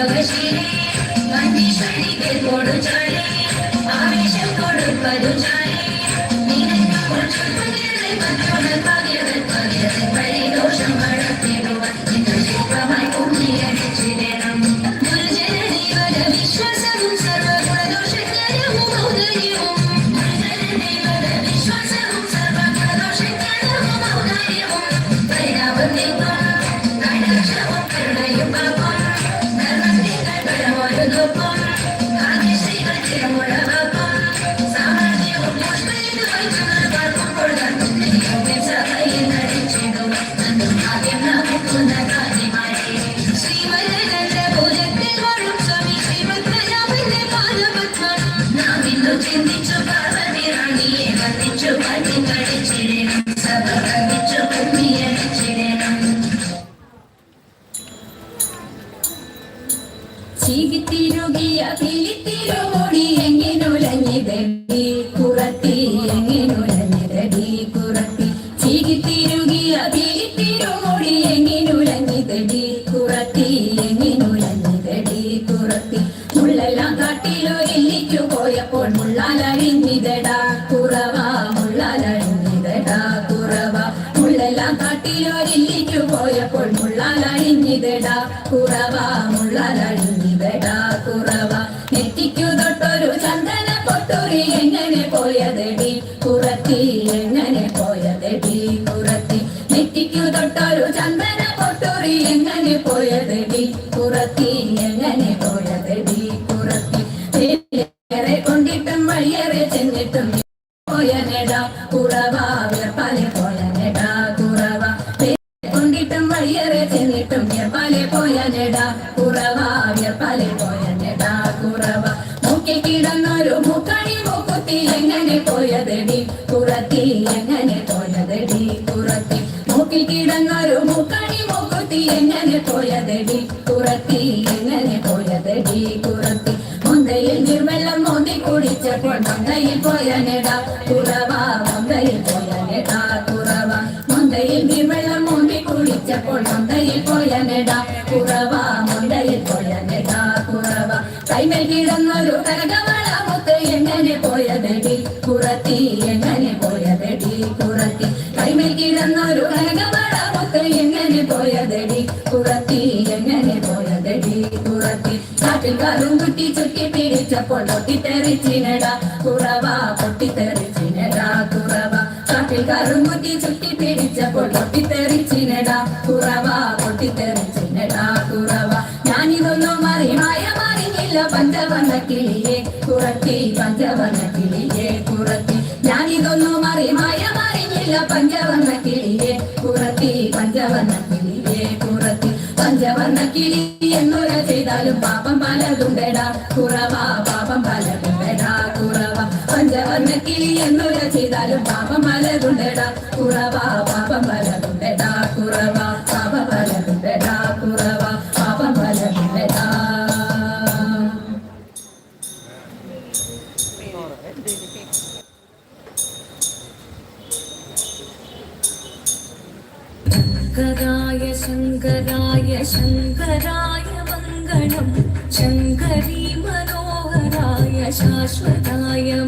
Любиш ചീകിത്തിരുകിയ കിളിത്തിരുമുടി എങ്ങിനുലഞ്ഞിതടി കുറത്തി എങ്ങിനുലഞ്ഞിതടി എങ്ങിനുലഞ്ഞിതടി മുള്ളെല്ലാം കാട്ടിലൊരില്ലിക്കു പോയപ്പോൾ മുള്ളാലഴിഞ്ഞിതടാ കുറവ മുള്ളാലഴിഞ്ഞിതടാ കുറവ മുള്ളെല്ലാം കാട്ടിലൊരില്ലിക്കു പോയപ്പോൾ മുള്ളാലഴിഞ്ഞിതടാ കുറവ മുള്ളാലഴിഞ്ഞിതടാ കുറവ നെറ്റിക്കു തൊട്ടൊരു ചന്ദന പൊട്ടൂരി എങ്ങനെ പോയതടി? കുറത്തി എങ്ങനെ പൊട്ടൊരു എങ്ങനെ പോയതടി? കുറത്തി എങ്ങനെ പോയതടി? കുറത്തി ഏറെ കൊണ്ടിട്ടും വഴിയേറെ ചെന്നിട്ടും പോയനെടാ കുറവ വേർപ്പാലെ പോയനെടാ കുറവ. കൊണ്ടിട്ടും വഴിയേറെ ചെന്നിട്ടും വ്യർപ്പാലെ പോയനെടാ കുറവ വ്യർപ്പാലെ പോയനെടാ കുറവ. മൂക്കി കിടന്നൊരു മുക്കണി മുക്കുത്തി എങ്ങനെ പോയതടി? കുറത്തി എങ്ങനെ പോയതടി? കുറത്തി മുക്കി കിടന്നൊരു മുക്കണി മൂക്കുത്തി എങ്ങനെ പോയതടി? കുറത്തി എങ്ങനെ പോയതടി? കുറത്തി മുന്തയിൽ നിർവെള്ളം മോന്തി കുടിച്ചപ്പോൾ മന്തയിൽ പോയനെടാ കുറവ മന്തയിൽ പോയനെടാ കുറവ. മുന്തയിൽ നിർവെള്ളം മോന്തി കുടിച്ചപ്പോൾ മന്തയിൽ പോയനെടാ കുറവ മുന്തയിൽ പോയനെടാ കുറവ. കൈമേൽ കിടന്നൊരു കനകവള മുത്ത് എങ്ങനെ പോയതടി? കുറത്തി എങ്ങനെ പോയതടി? കുറത്തി കൈമേൽ കിടന്നൊരു കനകവള പോയതടി കുറത്തി എങ്ങനെ പോയതടി? കുറത്തി കാട്ടിൽ കാലും കുട്ടി ചുറ്റി പിടിച്ചപ്പോൾ പൊട്ടിത്തെറിച്ചിനട. കുറവ പൊട്ടിത്തെറിച്ചിനട കുറവ. കാട്ടിൽ കാലും കുട്ടി ചുറ്റി പിടിച്ചപ്പോൾ പൊട്ടിത്തെറിച്ചിനട. കുറവ പൊട്ടിത്തെറിച്ചിനട കുറവ. ഞാനിതൊന്നും മാറി മായ മാറിയില്ല പഞ്ചവർണ കിളിയെ. കുറത്തി പഞ്ചവർണ കിളിയെ കുറത്തി ഞാനിതൊന്നും മാറി മായ മാറിയില്ല പഞ്ചവർണ കിളിയെ. കുറത്തി എന്നൊരു ചെയ്താലും പാപം പലതുണ്ടടാ. കുറവാ പാപം പലതുണ്ടടാ. കുറവാ പഞ്ചവർണക്കിളി എന്നൊരു ചെയ്താലും പാപം പലതുണ്ടടാ. കുറവാ പാപം പലതുണ്ടടാ. കുറവാ പാപം പലതുണ്ടടാ. കുറവാ പാപം പലതുണ്ടടാ. ശങ്കരായ ശങ്കരായ മംഗളം. ശങ്കരീ മനോഹരായ ശാശ്വതായ